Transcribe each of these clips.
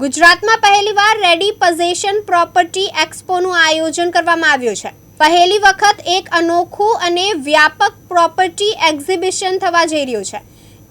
ગુજરાતમાં પહેલીવાર ready possession property એક્સપોનું આયોજન કરવામાં આવ્યું છે. પહેલી વખત એક અનોખું અને વ્યાપક પ્રોપર્ટી એક્ઝિબિશન થવા જઈ રહ્યું છે.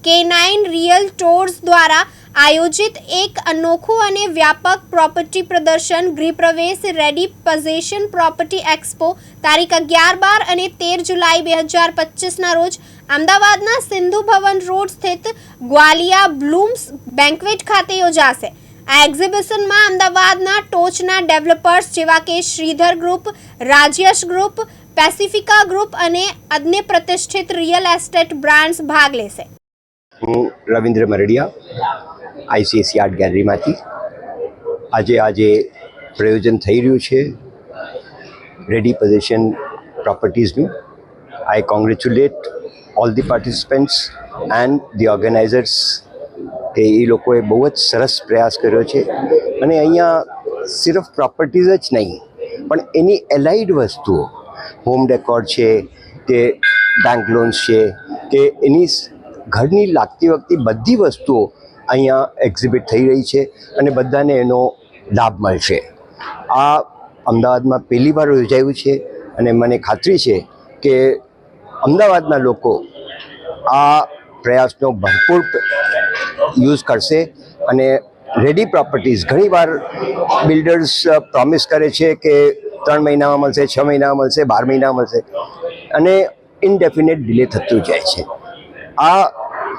કે નાઇન રિયલ ટોર્સ દ્વારા આયોજિત એક અનોખું અને વ્યાપક પ્રોપર્ટી પ્રદર્શન ગૃહપ્રવેશ રેડી પઝેશન પ્રોપર્ટી એક્સપો તારીખ અગિયાર બાર અને તેર જુલાઈ બે હજાર પચીસના રોજ અમદાવાદના સિંધુ ભવન રોડ સ્થિત ગ્વાલિયા બ્લૂમ્સ બેન્કવેટ ખાતે યોજાશે. આ એક્ઝિબિશનમાં અમદાવાદના ટોચના ડેવલપર્સ જેવા કે Shridhar group Rajyash group Pacifica group અને અન્ય પ્રતિષ્ઠિત રિયલ એસ્ટેટ બ્રાન્ડ્સ ભાગ લેશે. હું રવિન્દ્ર મરડિયા આઈસીએસસી આર્ટ ગેલેરીમાંથી. આજે આજે પ્રયોજન થઈ રહ્યું છે ready position પ્રોપર્ટીઝનું I congratulate all the participants and the organisers કે એ લોકોએ બહુ જ સરસ પ્રયાસ કર્યો છે. અને અહીંયા સિર્ફ પ્રોપર્ટીઝ જ નહીં, પણ એની એલાઇડ વસ્તુઓ, હોમ ડેકોર છે, કે બેંક લોન્સ છે, કે એની ઘરની લાગતી વખતે બધી વસ્તુઓ અહીંયા એક્ઝિબિટ થઈ રહી છે અને બધાને એનો લાભ મળશે. આ અમદાવાદમાં પહેલી વાર યોજાયું છે અને મને ખાતરી છે કે અમદાવાદના લોકો આ પ્રયાસનો ભરપૂર યુઝ કરશે અને રેડી પ્રોપર્ટીઝ ઘણીવાર બિલ્ડર્સ પ્રોમિસ કરે છે કે ત્રણ મહિનામાં મળશે, છ મહિનામાં મળશે, બાર મહિનામાં મળશે અને ઇનડેફિનેટ ડિલે થતું જાય છે આ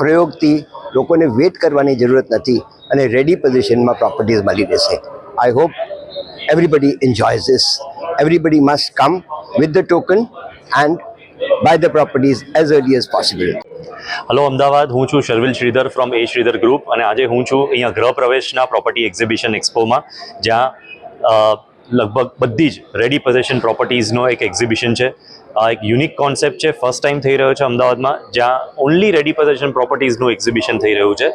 પ્રયોગથી લોકોને વેટ કરવાની જરૂરત નથી અને રેડી પોઝિશનમાં પ્રોપર્ટીઝ મળી રહેશે I hope everybody enjoys this. Everybody must come with the token and buy the properties as early as possible. Hello Ahmedabad હું છું Sharvil Shridhar from a Shridhar group અને આજે હું છું અહીંયા ગૃહ પ્રવેશના પ્રોપર્ટી એક્ઝિબિશન એક્સપોમાં જ્યાં લગભગ બધી જ રેડી પોઝેશન પ્રોપર્ટીઝનો એક એક્ઝિબિશન છે. આ એક યુનિક કોન્સેપ્ટ છે ફર્સ્ટ ટાઈમ થઈ રહ્યો છે અમદાવાદમાં, જ્યાં ઓનલી રેડી પોઝેશન પ્રોપર્ટીઝનું એક્ઝિબિશન થઈ રહ્યું છે.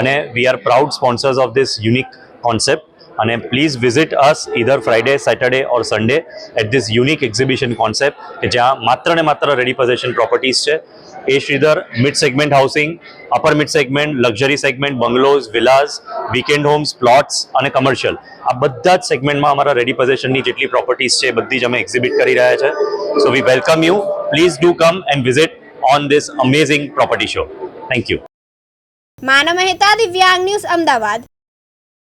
અને we are proud sponsors of this unique concept અને please visit us either Friday Saturday or Sunday at this unique exhibition concept કે જ્યાં માત્ર ને માત્ર રેડી પોઝેશન પ્રોપર્ટીઝ છે. એ Shridhar mid segment housing upper mid segment luxury segment bungalows villas weekend homes plots અને commercial આ બધા જ સેગમેન્ટમાં અમારા રેડી પોઝેશનની જેટલી પ્રોપર્ટીઝ છે બધી જ અમે એક્ઝિબિટ કરી રહ્યા છે. So we welcome you please do come and visit on this amazing property show thank you Manav Mehta Divyang news Ahmedabad.